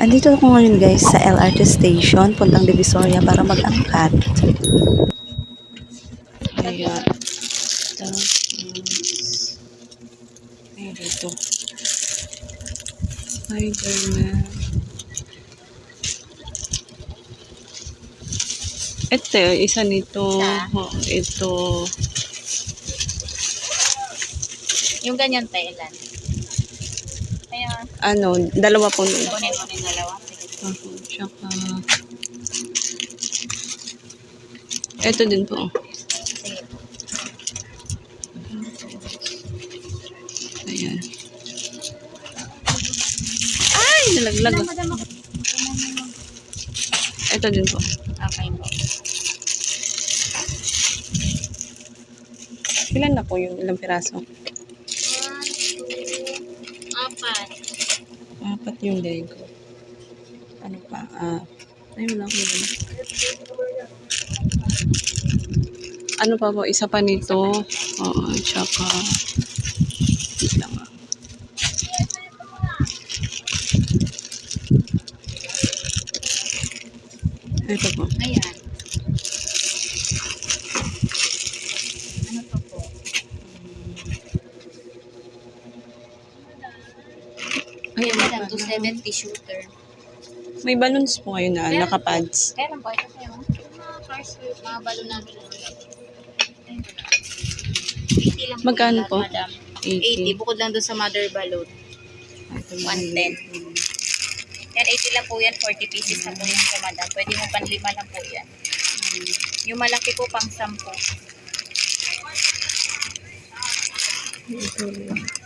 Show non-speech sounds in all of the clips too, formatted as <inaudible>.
Andito ako ngayon guys sa LRT station, puntang Divisoria para mag-angkat. Ayan. Tapos, ayan dito. Spider-Man. Ito, isa nito. Oh, ito. Yung ganyan Thailand. Ano, dalawa po nun. Kunin mo yung dalawa. Tsaka... Ito din po. Ayan. Ay, nalaglag. Ito din po. Okay po. Ilan na po yung ilang piraso? Apat yung Lego. Ano pa? Ah, ayun lang. Ayun. Ano pa po? Isa pa nito. Oo, tsaka... Wait lang ah. Ito po. Ayan. Ano to po? Ayun, Madam, 270 shooter. May balloons po ngayon na Meron nakapads. Kaya lang po, ito sa'yo. Mga cars, mga balon namin. Ayun. 80 lang Magkano po? Madam. 80. 80. Bukod lang doon sa mother balloon. Ito 110. Yan, 80 lang po yan. 40 pieces na po yan sa madam. Pwede mo panlima lang po yan. Yung malaki po pang 10. Ito.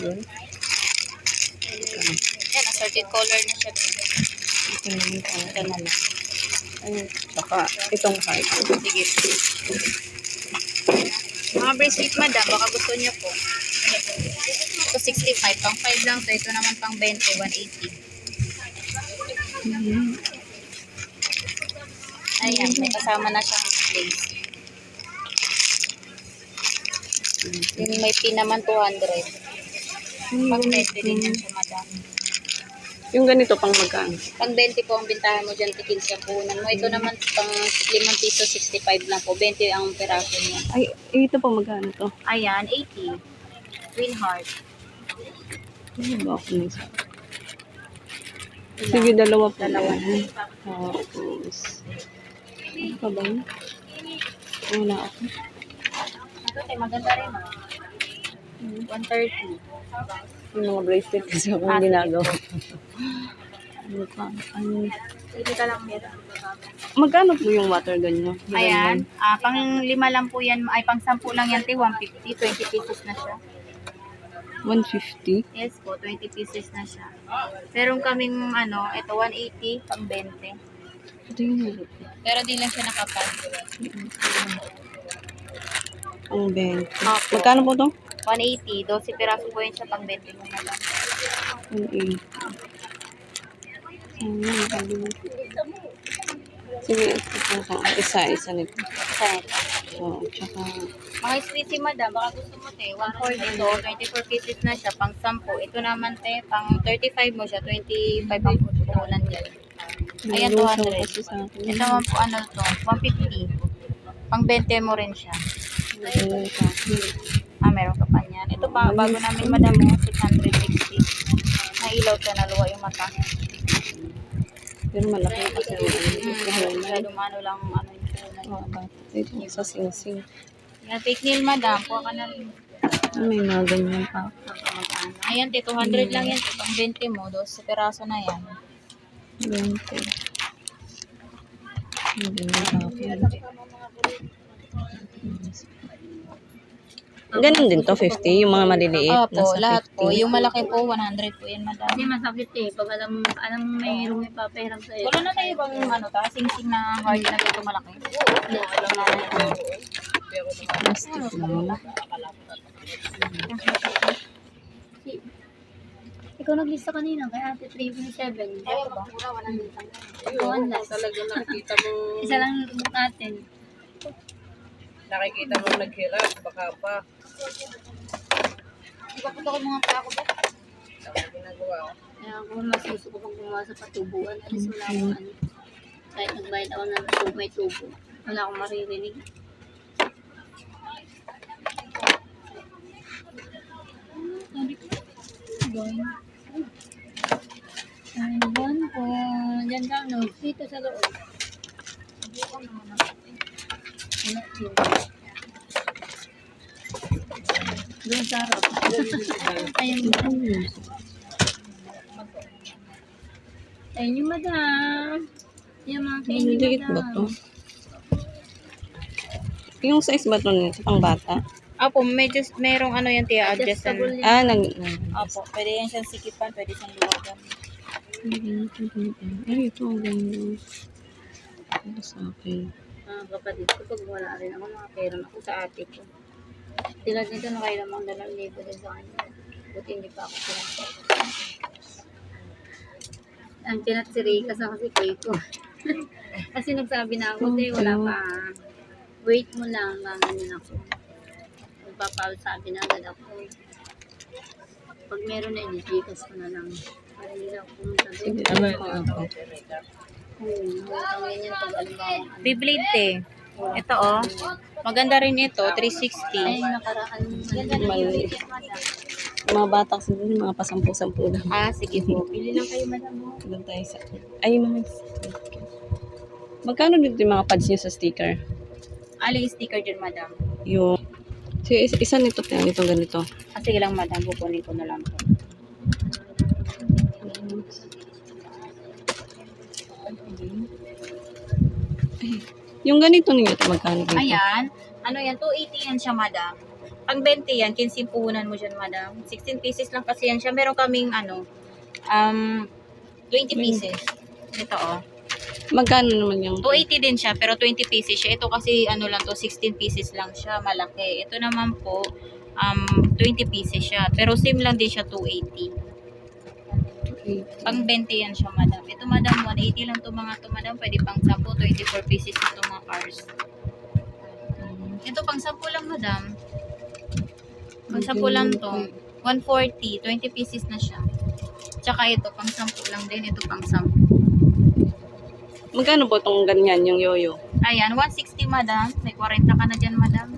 Ito na yun. Yan, assorted color na siya. Ito na yun. Ito na lang. Ayun. Tsaka itong heart. Sige. Mga bracelet madam, baka gusto niyo po. Ito 65, pang 5 lang to. Ito naman pang 20, 180. Mhm. Ayan, may kasama na siyang lace. Yung may pin naman 200. Pang 20 din yan siya madam. Yung ganito pang magkano? Pang 20 po ang bintahan mo dyan, tikil sa punan mo. Ito naman pang 5 piso, 65 lang po. 20 ang peraso niya. Ay, ito pa magkano to? Ayan, 80. Green heart. Ano ba ako nang sa... Sige, dalawa pa. Dalawa. Tapos... Ano pa ba yun? Wala ako. Ito, maganda rin. ah. 130. Yung mga bracelet kasi akong Ah, ginagawa. ano pa? Ano? Pili ka lang meron. Magkano po yung water gun nyo? Ayan, ah, pang lima lang po yan, ay pang sampu lang yan, te, 150, 20 pieces na siya. 150? Yes po, 20 pieces na siya. Meron kaming, ano, ito 180, pang 20. Ito yung Pero di lang siya nakapal. Ang 20. Opo. Magkano po to? 180, 12 piraso po yun siya pang 20 mo na lang. 180. Ayun, nakalimutan. Sige, po. Isa, isa nito. Isa ito. Oo, tsaka... Mga squeezy madam, baka gusto mo te, 140 ito, 24 pieces na siya, pang 10. Ito naman te, pang 35 mo siya, 25 ang pupunan dyan. Ayan, Lusaw 200. kasi sa akin. Ito naman po ano to, 150. Pang 20 mo rin siya. Akin. Ah, meron ka pa niyan. Ito pa, bago namin madam mo, 660. Nailaw ka na luwa yung mata. Pero malaki kasi ang ano. Mm, Kahalan. masyado ano lang ano yung punan. Oo, bakit? Ito sa sing-sing. Yan, fake nail madam, kuha ka na rin. Ah, May mga ganyan pa. Ayan, te, 200 lang yan. Pang 20 mo, 12 peraso na yan. 20. Hindi na tapos. Ganun din to, 50. Yung mga maliliit. Opo, nasa lahat 50. po. Yung malaki po, 100 po yan, madam. Hindi masakit eh. Pag alam, alam may rumi papahiram sa'yo. Wala na tayo bang ano ta, sing-sing na hard na ito malaki? Hindi, alam na. Plastic lang. Ikaw naglista kanina kay ate 3.7. Ito ba? Pagkawan last. Talaga nakikita mo, Isa lang natin. Nakikita mo naghirap, baka pa. Di ba puto ko mga pa ako ba? Kaya ako mas gusto ko pag gumawa sa patubuan. At least wala akong ano. Kahit nagbayad ako ng tubo, may tubo. Wala akong maririnig. Doon. Doon po. Diyan ka, no? Dito sa loob. Ano yun? Doon sa harap. <laughs> Ayun. Ayun yung madam. Yung mga kainin Maliliit ba to? Yung size ba to nito? Pang bata? Apo, medyo merong ano yan tiya. Adjustable yan. Ah, nag... Apo, pwede yan siyang sikipan, pwede siyang luwagan. Ay, ito ang ganda. Ito sa akin. Mga kapatid ko, pag wala rin ako, nakapera ako sa ate ko. Sila dito nakailamang dalawang libo din sa kanya. Buti hindi pa ako pinag Ang pinat si Rika sa kasi ko. <laughs> kasi nagsabi na ako, te, wala pa. Wait mo lang, ganganin ako. Magpapasabi na agad ako. Pag meron na, i-gcash ko na lang. Para hindi na ako pumunta doon. Sige, Beyblade te. Ito oh. Maganda rin ito, Ay, 360. nakaraan. Ganda na Mali. yung video, madam. Mga bata kasi din, mga pasampu-sampu lang. Ah, sige po. Bili lang kayo madam. Doon tayo sa... Ay, mga. Magkano dito yung mga pads niyo sa sticker? Ali sticker dyan madam. Yung... Sige, isa, isa nito, tayo nito ganito. Ah, sige lang madam, pupunin ko na lang po. Yung ganito ninyo, ito magkano dito? Ayan. Ano yan? 280 yan siya madam. Pag 20 yan, 15 puhunan mo dyan madam. 16 pieces lang kasi yan siya. Meron kaming ano, um, 20 pieces. Ito oh. Magkano naman yung... 280 din siya, pero 20 pieces siya. Ito kasi ano lang to, 16 pieces lang siya, malaki. Ito naman po, um, 20 pieces siya. Pero same lang din siya, 280. Pang 20 yan siya, madam. Ito, madam, 180 lang to mga to, madam. Pwede pang 10, 24 pieces ito mga cars. Ito, pang 10 lang, madam. Pang 10 lang to. 140, 20 pieces na siya. Tsaka ito, pang 10 lang din. Ito, pang 10. Magkano po itong ganyan, yung yoyo? Ayan, 160 madam. May 40 ka na dyan madam.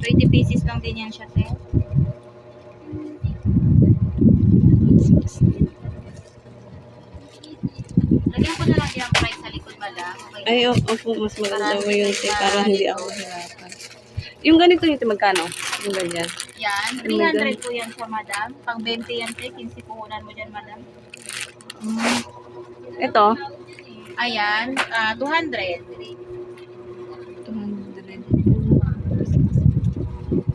20 pieces lang din yan siya, te. Lagyan ko na lang yung price sa likod madam. Okay. Ay, opo, mas maganda mo yun, te, para hindi ako mahirapan. Yung ganito nito, magkano? Yung ganyan. Yan, Ano, madam? 300 po yan siya madam. Pang 20 yan, te. 15 puhunan mo dyan madam. Ito, Ayan, ah, 200.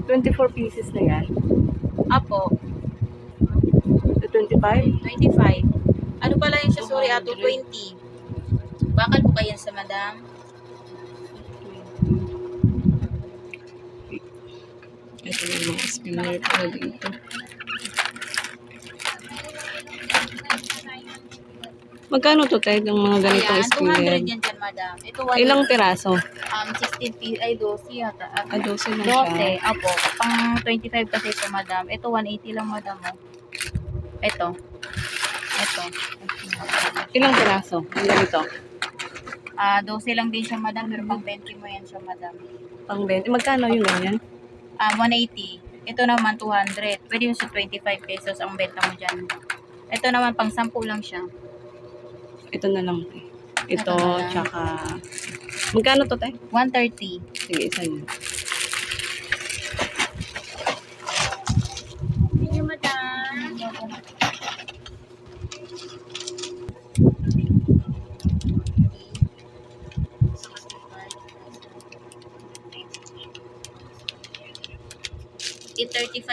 24 pieces na yan. Apo, The 25? 25. Ano pala yun siya, sorry, ato 20. Bakal po kayan sa madam? Ito yung mga spinner ko dito. Magkano to tayo ng mga ganitong Ayan, 200 spinner? yan dyan, madam. Ito, one, Ilang piraso? um, 16 p ay 12 yata. Ah, Ah, 12 lang siya. 12, apo. Pang 25 kasi ito, madam. Ito, 180 lang, madam. Oh. Ito. Ito. Ilang piraso? Yung ganito? Ah, 12 lang din siya, madam. Pero pang 20 mo yan siya, madam. Pang 20. Magkano yung ganyan? Ah, 180. Ito naman, 200. Pwede yung sa 25 pesos ang benta mo dyan. Ito naman, pang 10 lang siya. Ito na lang. Ito, Ito na lang. tsaka... Magkano to, te? 130. Sige, isa yun. Thank you, madam.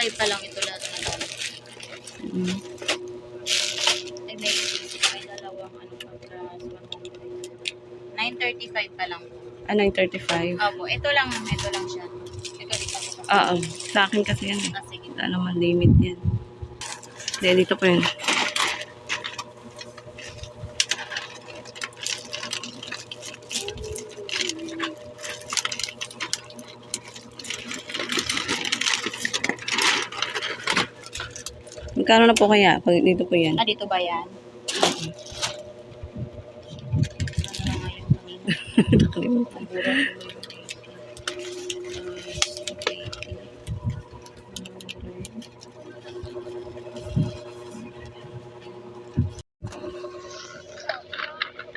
I-35 pa lang ito lahat, madam. Mm. Ay, may, may dalawang ano pa plus 935 pa lang. Ah, 935. Opo, ito lang, ito lang siya. Ito dito ko. Ah, ah. Sa akin kasi yan eh. Ah, sige. Wala naman limit yan. Hindi, dito pa yun. Magkano na po kaya? Pag dito po yan. Ah, dito ba yan? <laughs> Nakalimutan.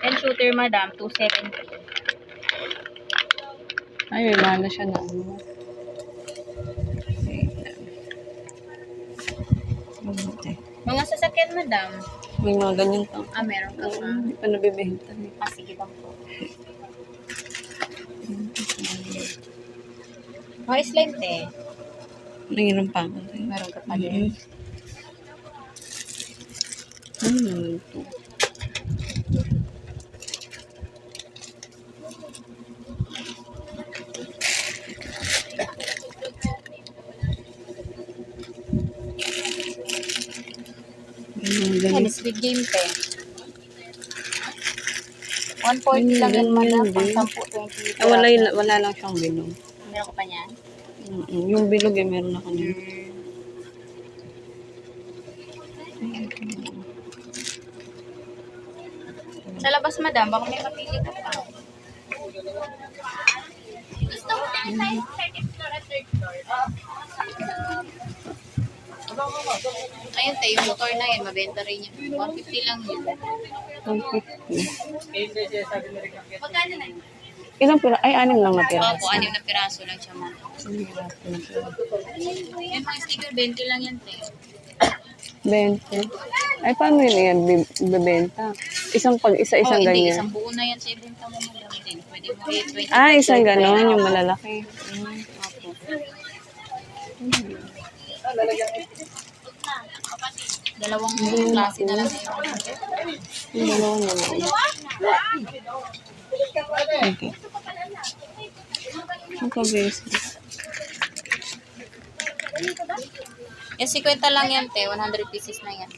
And shooter, madam, 270. Ay, may mana siya na ano. Wait lang. Okay. Mga sasakyan, madam. May mga ganyan to. Ah, meron ka pa. Hindi pa nabibenta. Ah, sige lang po. Mga slime, te. Nanginom pa ako. Meron ka pa din. Ano naman to? Yan, ganyan. speed game, te. 140 lang yan, madam. Pang 10, 20. Ah, wala, wala lang siyang bilog. Meron ka pa niyan? Mm-mm. Yung bilog eh, meron ako niya. Sa labas, madam, baka may mapili ka pa. Gusto mo tayo tayo Ayun tayo, yung motor na yan, mabenta rin yun. 150 lang yun. 150. Magkano na yun? Ilang pira? Ay, anim lang na pira. Opo, anim na piraso lang siya, ma'am. Yung mga sticker, 20 lang yan, te. 20. Ay, paano yun yan? Bi- Bibenta? Isang pag isa-isang oh, hindi, ganyan. isang buo na yan sa ibenta mo, madam. Din. Pwede mo i-20. Ah, isang ganon, yung malalaki. Mm. Opo. Dalawang klase na lang yun. Yung dalawa na lang. Okay. Ang kabisi. Yung 50 lang yan, te. 100 pieces na yan.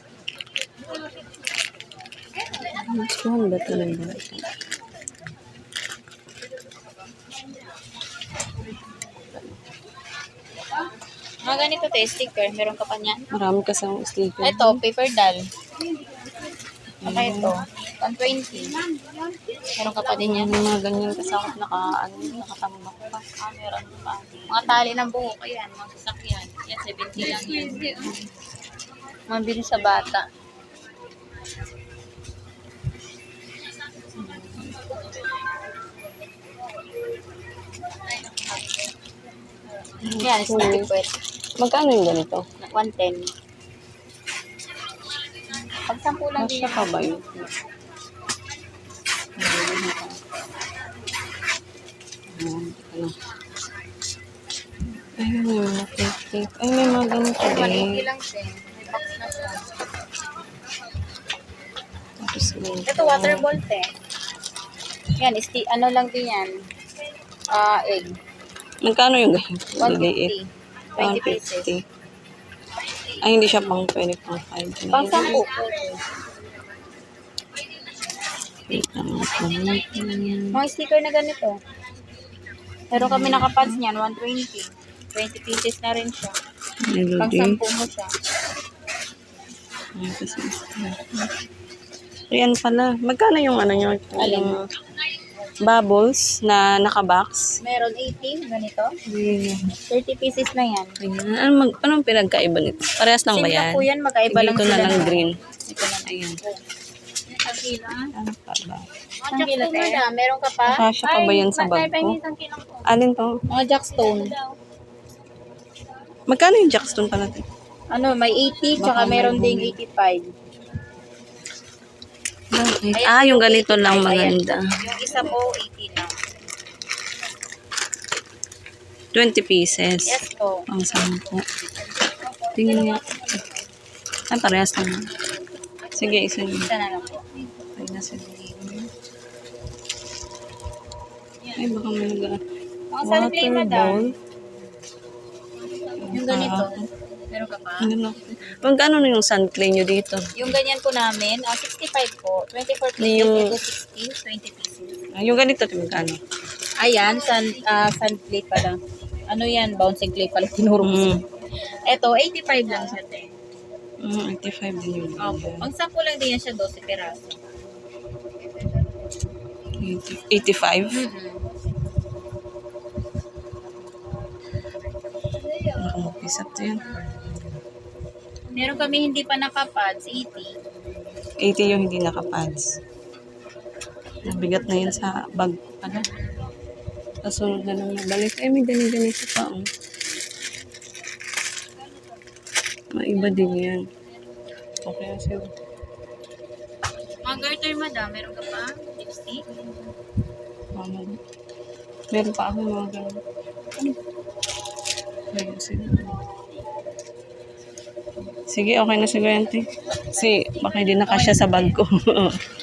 Gustuhan ba ito ng bata? Mga ganito, te. Sticker. Meron ka pa niyan. Marami kasi ang sticker. Ito, paper doll. Saka ito. 120. Meron ka pa din yan. Mga ganyan kasi ako naka, ano, nakatambak pa. Ah, meron pa. Mga tali ng buhok. Ayan, mga sasakyan. Yan, 70 lang yan. Mabili sa bata. Yan, sticky puwet. Magkano yung ganito? 110. Pag 10 lang din Masya pa ba yun? Ayan. Ay, may mga cake. Ay, may mga ganito yan. 180 din. lang din. May box na siya. Tapos, Ito, water ball, te. Yan, isti, ano lang din yan. Ah, egg. Magkano yung ganito? Liliit. 150. 20 pieces. 150. Ay, hindi siya pang pwede pang 5. Pang 10. Wait lang ako. Mga sticker na ganito. Pero kami nakapads niyan, 120. 20 pieces na rin siya. Pang Melody. 10 mo siya. Ayan pala. Magkano yung ano nyo? Alin? Yung bubbles na nakabox? Meron 18, ganito. Ayan. 30 pieces na yan. Ayan. Ano, mag, anong pinagkaiba nito? Parehas lang ba Same yan? po yan, magkaiba lang Dito na sila lang ng- green. Ito na lang. Ayan. Isang kilo. Ano pa ba? Isang kilo, te. Meron ka pa? Kasha pa ba yan sa bag ko? Alin to? Mga jackstone. Magkano yung jackstone pala? Ano, may 80, tsaka meron ding bumi. 85. Bakit? Ayan, Ah, yung ganito lang 85, ayan. maganda. Yung isa po, 80 lang. 20 pieces. Yes po. Pang sampo. Tingnan nga. Ah, parehas lang. Sige, isa yun. Isa na lang po. Ay, nasa Ay, baka may nag Water bowl. Yung ganito. Meron ka pa? Ano na? Magkano na yung sun clay nyo dito? Yung ganyan po namin, ah, 65 po. 24 pieces Yung- into 60, 20 pieces. Ah, yung ganito, ito magkano? Ayan, sun, ah, sun clay pala. Ano yan? Bouncing clay pala <laughs> tinuro ko. Mm. Ito, 85 lang siya, te. Mm, 85 din yung Opo. Pag sampu lang din yan siya, 12 piraso. 80 85? Mm-hmm. Baka mag-isap to yan. Meron kami hindi pa nakapads, 80. 80 yung hindi nakapads. Nabigat na yun sa bag. Ano? Kasunod na lang nabalik. Ay, may ganito pa. Oh. Maiba din yan. Okay, kasi Mga garter, madam, meron ka pa? Lipstick? mama. Meron pa ako mga ganun. Ayun, sige. Sige, okay na yan, te. Kasi baka hindi nakasya sa bag ko. <laughs>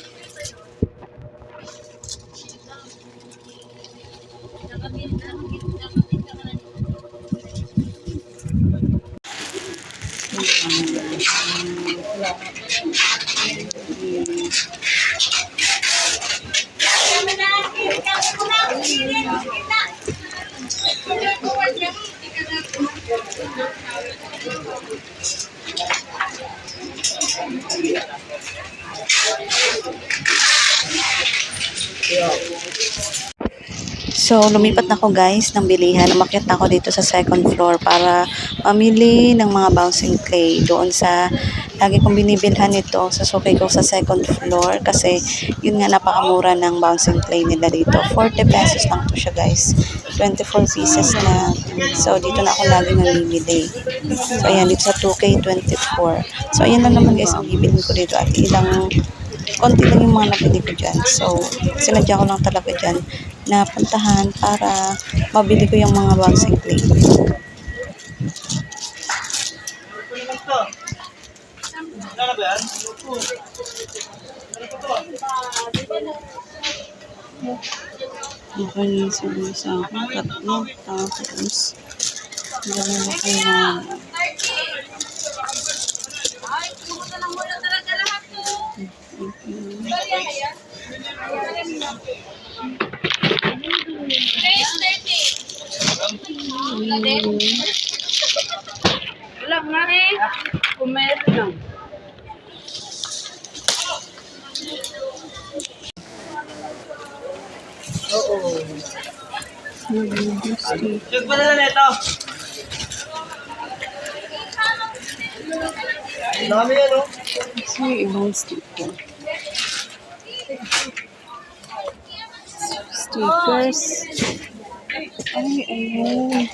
So, lumipat na ako guys ng bilihan. Umakyat na ako dito sa second floor para mamili ng mga bouncing clay doon sa lagi kong binibilhan ito sa suki ko sa second floor kasi yun nga napakamura ng bouncing clay nila dito. 40 pesos lang to siya guys. 24 pieces na. So, dito na ako lagi namimili. So, ayan, dito sa 2K24. So, ayan lang naman guys ang bibilin ko dito at ilang konti lang yung mga nabili ko dyan. So, sinadya ko lang talaga dyan na puntahan para mabili ko yung mga bouncing clay. Okay na siguro sa akin. Tatlo. Tapos, dalawa kayo na. Wala nga eh. Kung meron lang. Nagpadala na ito. Ang dami yan, oh. Kasi ibang sticker. Stickers. Ay.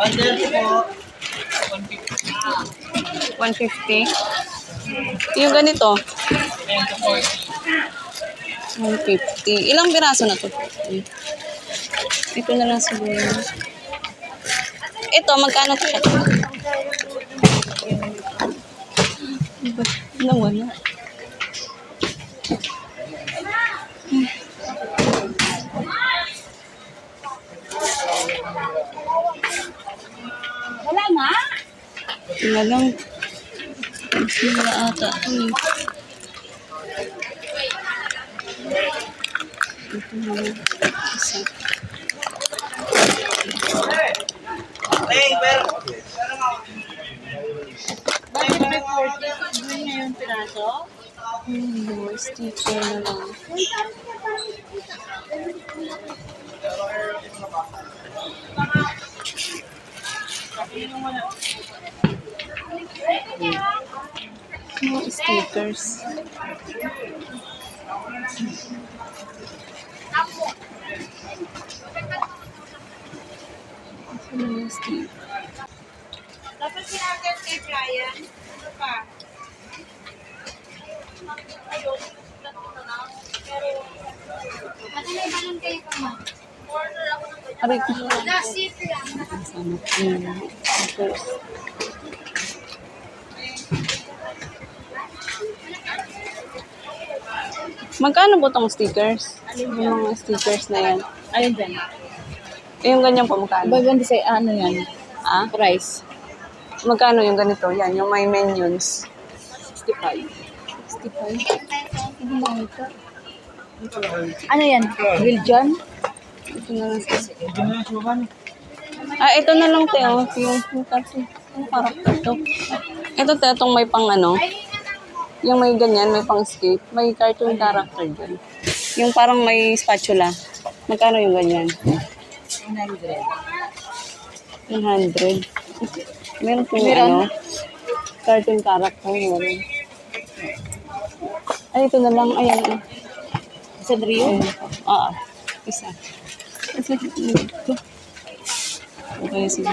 Wonder po. 150. Yung ganito. 150. Ilang piraso na to? Ito na lang siguro. Ito, magkano to siya? Nawala. Wala nga. Mas wala ata. ito eh. Ito na. Isa. Bakit may 40? Doon nga yung piraso? Na lang. More stickers. Stickers. Dapat sinagad kay Brian. Ano pa? Ate, may balon kayo pa mo. Order ako ng Aray ko. Sama. Hmm. Stickers. Magkano po tong stickers? Yung mga stickers na yan. Ayun dyan. Eh, yung ganyan po, magkano? Baganda sa ano yan? Ah? Price. Magkano yung ganito? Yan, yung may menus. 65. 65. Ano yan? Will John? Ito na lang Ah, ito na lang, Teo. Yung, yung cartoon. Yung character to. Ito, Teo, itong may pang ano. Yung may ganyan, may pang skate. May cartoon character dyan. Yung parang may spatula. Magkano yung ganyan? 100. 100. Meron po yung ano. Cartoon character. Meron. Ay, ito na lang. Ayan. ah. Sa Rio? Ayun. Oo. Isa. Isa. Ito. Okay, sige.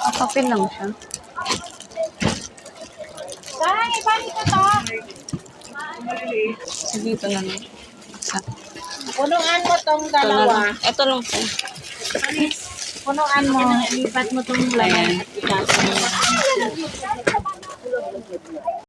Papel lang siya. Sige, ito na lang. Isa. Punuan mo tong lang. Ito lang po. Punuan mo. Lipat mo tong Ayan. Ikaso mo.